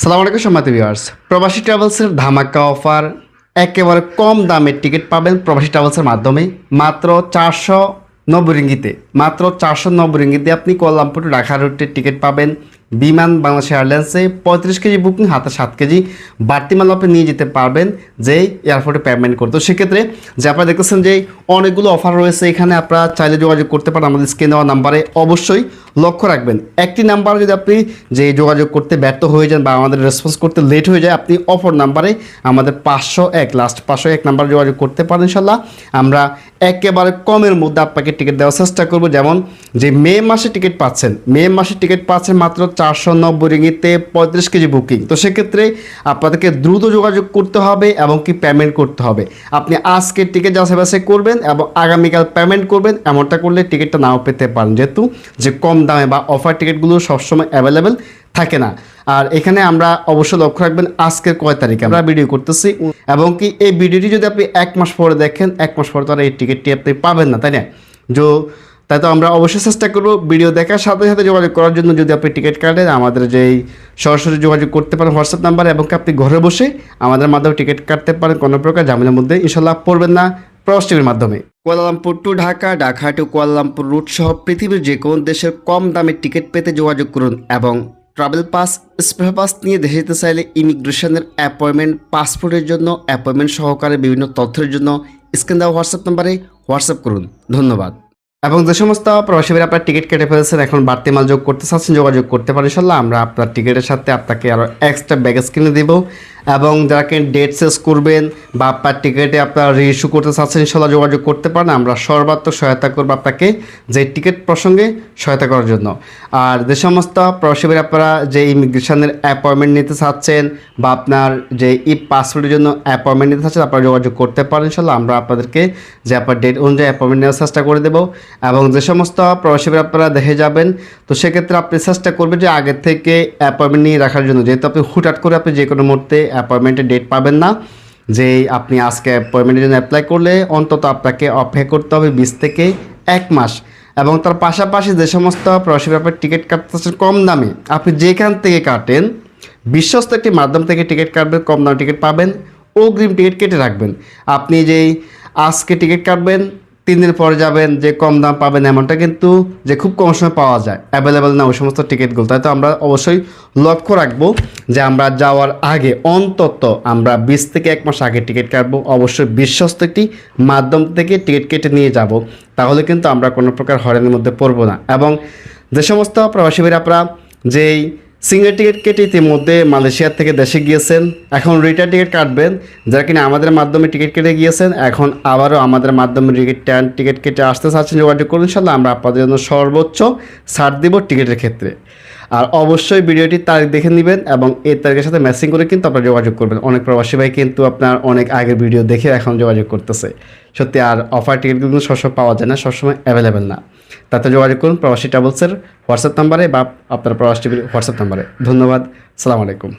সালাম আলাইকুম সম্মানিত ভিউয়ার্স প্রবাসী ট্রাভেলসের ধামাকা অফার একেবারে কম দামের টিকিট পাবেন প্রবাসী ট্রাভেলসের মাধ্যমে। মাত্র চারশো নব্বই রিঙ্গিতে, মাত্র চারশো নব্বই রিঙ্গিতে আপনি কোয়ালামপুর ঢাকা রুটের টিকিট পাবেন। বিমান বাংলাদেশ এয়ারলাইন্সে পঁয়ত্রিশ কেজি বুকিং, হাতে সাত কেজি। বাড়তি মাল আপনি নিয়ে যেতে পারবেন যে এয়ারপোর্টে পেমেন্ট করতে। সেক্ষেত্রে যে আপনারা দেখতেছেন যে অনেকগুলো অফার রয়েছে, এখানে আপনারা চাইলে যোগাযোগ করতে পারেন। আমাদের স্ক্রিনে দেওয়া নাম্বারে অবশ্যই লক্ষ্য রাখবেন। একটি নাম্বার যদি আপনি যে যোগাযোগ করতে ব্যর্থ হয়ে যান বা আমাদের রেসপন্স করতে লেট হয়ে যায়, আপনি অপর নাম্বারে আমাদের পাঁচশো এক লাস্ট পাঁচশো এক নাম্বারে যোগাযোগ করতে পারেন ইনশাল্লাহ আমরা একেবারে কমের মধ্যে আপনাকে টিকিট দেওয়ার চেষ্টা করব। যেমন যে মে মাসে টিকিট পাচ্ছেন, মে মাসে টিকিট পাচ্ছেন মাত্র চারশো নব্বই রিঙ্গিতে পঁয়ত্রিশ কেজি বুকিং। তো সেক্ষেত্রে আপনাদেরকে দ্রুত যোগাযোগ করতে হবে এবং কি পেমেন্ট করতে হবে। আপনি আজকে টিকিট যাচাই বাছাই করবেন এবং আগামীকাল পেমেন্ট করবেন, এমনটা করলে টিকিটটা নাও পেতে পারেন। যেহেতু যে কম দামে বা অফার টিকিটগুলো সবসময় অ্যাভেলেবেল থাকে না। আর এখানে আমরা অবশ্যই লক্ষ্য রাখবেন আজকের কয় তারিখে আমরা ভিডিও করতেছি। এবং কি এই ভিডিওটি যদি আপনি এক মাস পরে দেখেন, এক মাস পরে তো আর এই টিকিটটি আপনি পাবেন না, তাই না? যো তাই তো আমরা অবশ্যই চেষ্টা করব ভিডিও দেখার সাথে সাথে যোগাযোগ করার জন্য। যদি আপনি টিকিট কাটেন আমাদের যেই সরাসরি যোগাযোগ করতে পারেন হোয়াটসঅ্যাপ নাম্বারে এবং আপনি ঘরে বসে আমাদের মাধ্যমে টিকিট কাটতে পারেন কোনো প্রকার জামিনের মধ্যে, ইনশাল্লাহ পড়বেন না প্রবাস মাধ্যমে। Kuala Lumpur to Dhaka Dhaka to Kuala Lumpur route সহ পৃথিবীর যে কোনো দেশের কম দামে টিকিট পেতে যোগাযোগ করুন এবং ট্রাভেল পাস, স্পেশাল পাস নিয়ে দেশে যেতে চাইলে ইমিগ্রেশনের অ্যাপয়েন্টমেন্ট, পাসপোর্টের জন্য অ্যাপয়েন্টমেন্ট সহকারে বিভিন্ন তথ্যের জন্য স্ক্রিন দেওয়া হোয়াটসঅ্যাপ নাম্বারে হোয়াটসঅ্যাপ করুন। ধন্যবাদ। এবং যে সমস্ত প্রবাসী ভাইরা আপনার টিকিট কেটে ফেলেছেন, এখন বাড়তি মাল যোগ করতে চাচ্ছেন, যোগাযোগ করতে পারেন ইনশাল্লাহ আমরা আপনার টিকিটের সাথে আপনাকে আরও এক্সট্রা ব্যাগেজ কিনে দেবো। এবং যারা কিনা ডেট শেষ করবেন বা আপনার টিকিটে আপনারা রিইস্যু করতে চাচ্ছেন, ইনশাল্লাহ যোগাযোগ করতে পারেন। আমরা সর্বাত্মক সহায়তা করব আপনাকে যে টিকিট প্রসঙ্গে সহায়তা করার জন্য। আর যে সমস্ত প্রবাসী ভাইরা আপনারা যে ইমিগ্রেশনের অ্যাপয়েন্টমেন্ট নিতে চাচ্ছেন বা আপনার যে ই পাসপোর্টের জন্য অ্যাপয়েন্টমেন্ট নিতে চাচ্ছেন, আপনারা যোগাযোগ করতে পারেন, ইনশাল্লাহ। আমরা আপনাদেরকে যে আপনার ডেট অনুযায়ী অ্যাপয়েন্টমেন্ট নেওয়ার চেষ্টা করে দেবো। এবং যে সমস্ত প্রবাসী ভাইরা আপনারা দেখে যাবেন, তো সেক্ষেত্রে আপনি চেষ্টা করবেন যে আগে থেকে অ্যাপয়েন্টমেন্ট নিয়ে রাখার জন্য। যেহেতু আপনি হুটহাট করে আপনি যে কোনো মুহূর্তে অ্যাপয়েন্টমেন্টের ডেট পাবেন না। যে আপনি আজকে অ্যাপয়েন্টমেন্টের জন্য অ্যাপ্লাই করলে অন্তত আপনাকে অপেক্ষা করতে হবে বিশ থেকে এক মাস। এবং তার পাশাপাশি যে সমস্ত প্রবাসী ব্যাপার টিকিট কাটতেছেন কম দামে, আপনি যেখান থেকে কাটেন, বিশ্বস্ত একটি মাধ্যম থেকে টিকিট কাটবেন, কম দামে টিকিট পাবেন, অগ্রিম টিকিট কেটে রাখবেন। আপনি যেই আজকে টিকিট কাটবেন তিন দিন পরে যাবেন, যে কম দাম পাবেন এমনটা কিন্তু যে খুব কম সময় পাওয়া যায় অ্যাভেলেবেল না, ওই সমস্ত টিকিটগুলো তাই তো আমরা অবশ্যই লক্ষ্য রাখব যে আমরা যাওয়ার আগে অন্তত আমরা বিশ থেকে এক মাস আগে টিকিট কাটবো। অবশ্যই বিশ্বস্ত একটি মাধ্যম থেকে টিকিট কেটে নিয়ে যাব। তাহলে কিন্তু আমরা কোনো প্রকার হরেনের মধ্যে পড়ব না। এবং যে সমস্ত প্রবাসী ভাইরা, আপনারা যেই সিঙ্গেল টিকিট কেটে ইতিমধ্যে মালয়েশিয়া থেকে দেশে গিয়েছেন। এখন রিটার্ন টিকিট কাটবেন। যারা কিনা আমাদের মাধ্যমে টিকিট কেটে গিয়েছেন, এখন আবারও আমাদের মাধ্যমে টিকিট ট্যান টিকিট কেটে আসতে চাচ্ছেন। যোগাযোগ করুন ইনশাল্লাহ আমরা আপনাদের জন্য সর্বোচ্চ ছাড় দিব টিকিটের ক্ষেত্রে। আর অবশ্যই ভিডিওটি তারিখ দেখে নেবেন এবং এই তারিখের সাথে ম্যাচিং করে কিন্তু আপনারা যোগাযোগ করবেন। অনেক প্রবাসী ভাই কিন্তু আপনার অনেক আগের ভিডিও দেখে এখন যোগাযোগ করতেছে। সত্যি আর অফার টিকিটগুলো কিন্তু সবসময় পাওয়া যায় না, সবসময় অ্যাভেলেবেল না। তাতে যোগাযোগ করুন প্রবাসী ট্রাভেলসের হোয়াটসঅ্যাপ নাম্বারে বা আপনার প্রবাসী হোয়াটসঅ্যাপ নাম্বারে। ধন্যবাদ। সালাম আলাইকুম।